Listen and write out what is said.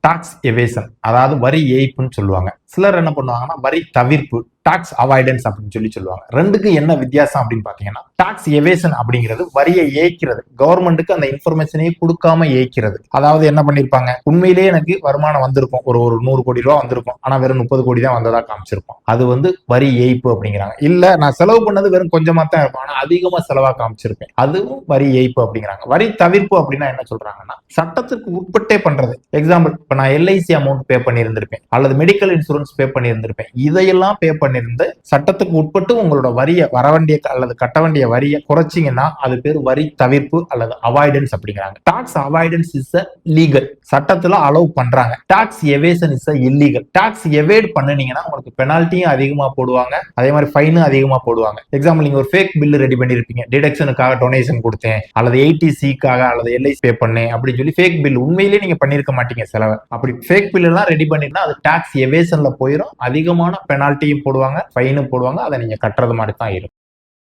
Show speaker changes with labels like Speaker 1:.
Speaker 1: Tax எவேசன் அதாவது வரி ஏய்ப்புன்னு சொல்லுவாங்க. சிலர் என்ன பண்ணுவாங்கன்னா வரி தவிர்ப்பு டாக்ஸ் அவாய்டன்ஸ் அப்படின்னு சொல்லி சொல்லுவாங்க. ரெண்டுக்கும் என்ன வித்தியாசம் அப்படின்னு பாத்தீங்கன்னா டாக்ஸ் எவேசன் அப்படிங்கிறது வரியை ஏய்க்கிறது. கவர்மெண்ட்டுக்கு அந்த இன்ஃபர்மேஷனையே கொடுக்காம ஏய்க்கிறது. அதாவது என்ன பண்ணிருப்பாங்க? உண்மையிலேயே எனக்கு வருமானம் வந்திருக்கும். ஒரு ஒரு நூறு கோடி ரூபா வந்திருக்கும். ஆனா வெறும் முப்பது கோடி தான் வந்ததா காமிச்சிருப்போம் அது வந்து வரி ஏய்ப்பு அப்படிங்கிறாங்க. இல்ல நான் செலவு பண்ணது வெறும் கொஞ்சமா தான் இருக்கும். ஆனா அதிகமா செலவா காமிச்சிருப்பேன். அதுவும் வரி ஏய்ப்பு அப்படிங்கிறாங்க. வரி தவிர்ப்பு அப்படின்னா என்ன சொல்றாங்கன்னா சட்டத்துக்கு உட்பட்டே பண்றது. எக்ஸாம்பிள் இப்ப நான் எல்ஐசி அமௌண்ட் பே பண்ணியிருந்திருப்பேன். அல்லது மெடிக்கல் இன்சூரன்ஸ் பே பண்ணியிருந்திருப்பேன். இதையெல்லாம் பே பண்ணி இருந்து சட்டத்துக்கு உட்பட்டு உங்களோட வரியை வர வேண்டிய அல்லது கட்ட வேண்டிய வரியை குறைச்சிங்கன்னா அது பேர் வரி தவிர்ப்பு அல்லது அவாய்டன்ஸ் அப்படிங்கிறாங்க. Tax avoidance is a legal சட்டத்துல அலோவ் பண்றாங்க. Tax evasion is a illegal tax evade பண்ணுனீங்கன்னா உங்களுக்கு பெனால்ட்டியும் அதிகமா போடுவாங்க. அதே மாதிரி ஃபைனும் அதிகமா போடுவாங்க. எக்ஸாம்பிள் நீங்க ஒரு ஃபேக் பில் ரெடி பண்ணிருப்பீங்க. டிடக்ஷனுக்காக டொனேஷன் கொடுத்தேன். அல்லது எயிட்டிசிக்காக அல்லது எல்ஐசி பே பண்ணேன் அப்படின்னு சொல்லி ஃபேக் பில் உண்மையிலேயே நீங்க பண்ணிருக்க மாட்டீங்க செலவை. அப்படி ஃபேக் பில் எல்லாம் ரெடி பண்ணிருந்தா அது டாக்ஸ் எவேசன்ல போயிடும் அதிகமான பெனால்ட்டியும் போடுவாங்க. ஃபைனும் போடுவாங்க அதை நீங்க கட்டுறது மாதிரி தான் இருக்கும்.